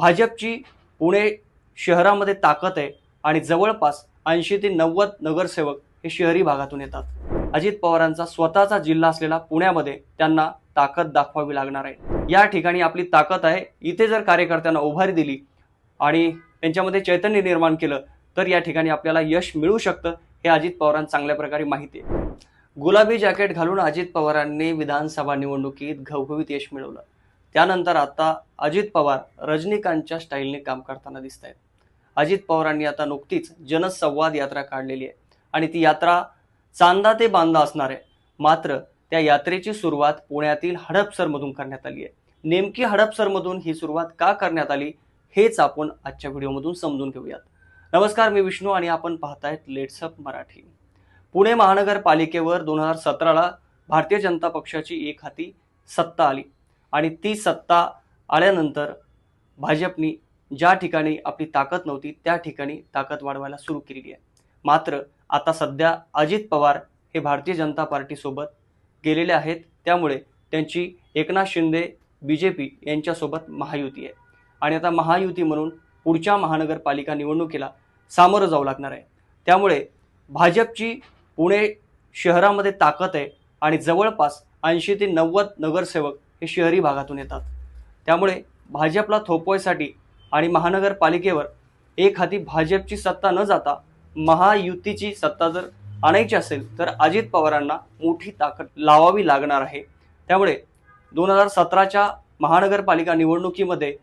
भाजपची पुणे शहरामध्ये ताकद आहे आणि जवळपास ऐंशी ते नव्वद नगरसेवक हे शहरी भागातून येतात. अजित पवारांचा स्वतःचा जिल्हा असलेला पुण्यामध्ये त्यांना ताकद दाखवावी लागणार आहे. या ठिकाणी आपली ताकद आहे. इथे जर कार्यकर्त्यांना उभारी दिली आणि त्यांच्यामध्ये चैतन्य निर्माण केलं तर या ठिकाणी आपल्याला यश मिळू शकतं हे अजित पवारांना चांगल्या प्रकारे माहिती आहे. गुलाबी जॅकेट घालून अजित पवारांनी विधानसभा निवडणुकीत घवघवीत यश मिळवलं. त्यानंतर आता अजित पवार रजनीकांतच्या स्टाईलने काम करताना दिसत आहेत अजित पवारांनी आता नुकतीच जनसंवाद यात्रा काढलेली आहे. आणि ती यात्रा चांदा ते बांदा असणार आहे. मात्र त्या यात्रेची सुरुवात पुण्यातील हडपसरमधून करण्यात आली आहे. नेमकी हडपसरमधून ही सुरुवात का करण्यात आली हेच आपण आजच्या व्हिडिओमधून समजून घेऊयात. नमस्कार मी विष्णू आणि आपण पाहतायत लेट्सअप मराठी. पुणे महानगरपालिकेवर दोन हजार सतराला भारतीय जनता पक्षाची एक हाती सत्ता आली. आणि ती सत्ता आल्यानंतर भाजपनी ज्या ठिकाणी आपली ताकद नव्हती त्या ठिकाणी ताकद वाढवायला सुरू केलेली आहे. मात्र आता सध्या अजित पवार हे भारतीय जनता पार्टीसोबत गेलेले आहेत. त्यामुळे त्यांची Eknath Shinde B J P यांच्यासोबत महायुती आहे. आणि आता महायुती म्हणून पुढच्या महानगरपालिका निवडणुकीला सामोरं जावं लागणार आहे. त्यामुळे भाजपची पुणे शहरामध्ये ताकद आहे आणि जवळपास ऐंशी ते नव्वद नगरसेवक हे शहरी भागातून येतात. त्यामुळे भाजपला थोपवायसाठी आणि महानगरपालिकेवर एक हाती भाजपची सत्ता न जाता महायुतीची सत्ता जर आणायची असेल तर अजित पवारांना मोठी ताकद लावावी लागणार आहे. त्यामुळे दोन हजार सतराच्या महानगरपालिका निवडणुकीमध्ये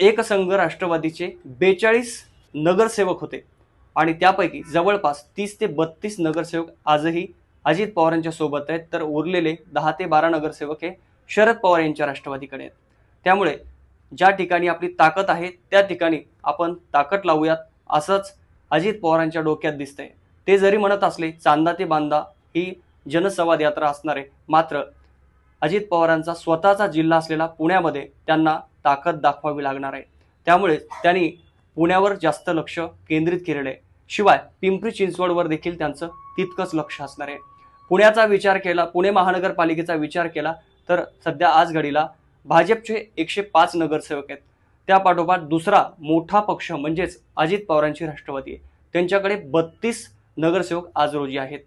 एकसंघ राष्ट्रवादीचे बेचाळीस नगरसेवक होते. आणि त्यापैकी जवळपास तीस ते बत्तीस नगरसेवक आजही अजित पवारांच्या सोबत आहेत. तर उरलेले दहा ते बारा नगरसेवक हे शरद पवार यांच्या राष्ट्रवादीकडे. आहेत त्यामुळे ज्या ठिकाणी आपली ताकद आहे त्या ठिकाणी आपण ताकद लावूयात असंच अजित पवारांच्या डोक्यात दिसतंय. ते जरी म्हणत असले चांदा ते बांदा ही जनसंवाद यात्रा असणार आहे. मात्र अजित पवारांचा स्वतःचा जिल्हा असलेला पुण्यामध्ये त्यांना ताकद दाखवावी लागणार आहे. त्यामुळे त्यांनी पुण्यावर जास्त लक्ष केंद्रित केलेलं आहे. शिवाय पिंपरी चिंचवडवर देखील त्यांचं तितकंच लक्ष असणार आहे. पुण्याचा विचार केला पुणे महानगरपालिकेचा विचार केला तर सध्या आज घडीला भाजपचे एकशे पाच नगरसेवक आहेत. त्यापाठोपाठ दुसरा मोठा पक्ष म्हणजेच अजित पवारांची राष्ट्रवादी आहे. त्यांच्याकडे बत्तीस नगरसेवक आज रोजी आहेत.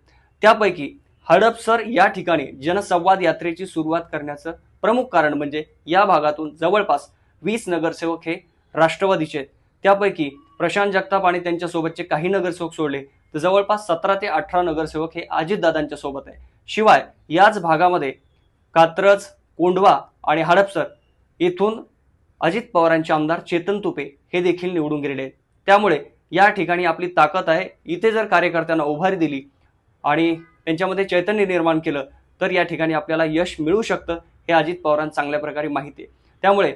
त्यापैकी हडपसर या ठिकाणी जनसंवाद यात्रेची सुरुवात करण्याचं प्रमुख कारण म्हणजे या भागातून जवळपास वीस नगरसेवक हे राष्ट्रवादीचे आहेत. त्यापैकी प्रशांत जगताप आणि त्यांच्यासोबतचे काही नगरसेवक सोडले. तर जवळपास सतरा ते अठरा नगरसेवक हे अजितदादांच्या सोबत आहे शिवाय याच भागामध्ये कात्रज कोंढवा आणि हडपसर येथून अजित पवारांचे आमदार चेतन तुपे हे देखील निवडून गेलेले आहेत. त्यामुळे या ठिकाणी आपली ताकद आहे. इथे जर कार्यकर्त्यांना उभारी दिली आणि त्यांच्यामध्ये चैतन्य निर्माण केलं तर या ठिकाणी आपल्याला यश मिळू शकतं हे अजित पवारांना चांगल्या प्रकारे माहिती आहे. त्यामुळे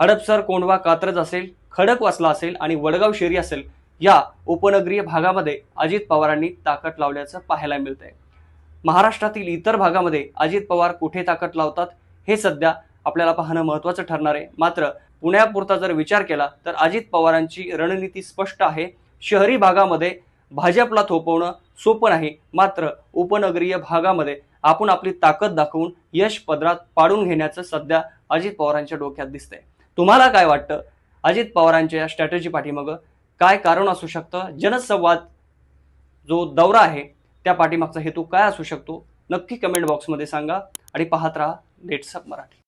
हडपसर कोंढवा कात्रज असेल खडकवासला असेल आणि वडगाव शेरी असेल या उपनगरीय भागामध्ये अजित पवारांनी ताकद लावल्याचं पाहायला मिळतं आहे महाराष्ट्रातील इतर भागामध्ये अजित पवार कुठे ताकद लावतात हे सध्या आपल्याला पाहणं महत्त्वाचं ठरणार आहे. मात्र पुण्यापुरता जर विचार केला तर अजित पवारांची रणनीती स्पष्ट आहे. शहरी भागामध्ये भाजपला थोपवणं सोपं नाही. मात्र उपनगरीय भागामध्ये आपण आपली ताकद दाखवून यश पदरात पाडून घेण्याचं सध्या अजित पवारांच्या डोक्यात दिसतंय. तुम्हाला काय वाटतं? अजित पवारांच्या या स्ट्रॅटेजी पाठीमागं काय कारण असू शकतं? जनसंवाद जो दौरा आहे त्या पाठीमागचा हेतू काय असू शकतो? नक्की कमेंट बॉक्समध्ये सांगा आणि पाहत राहा लेट्सअप मराठी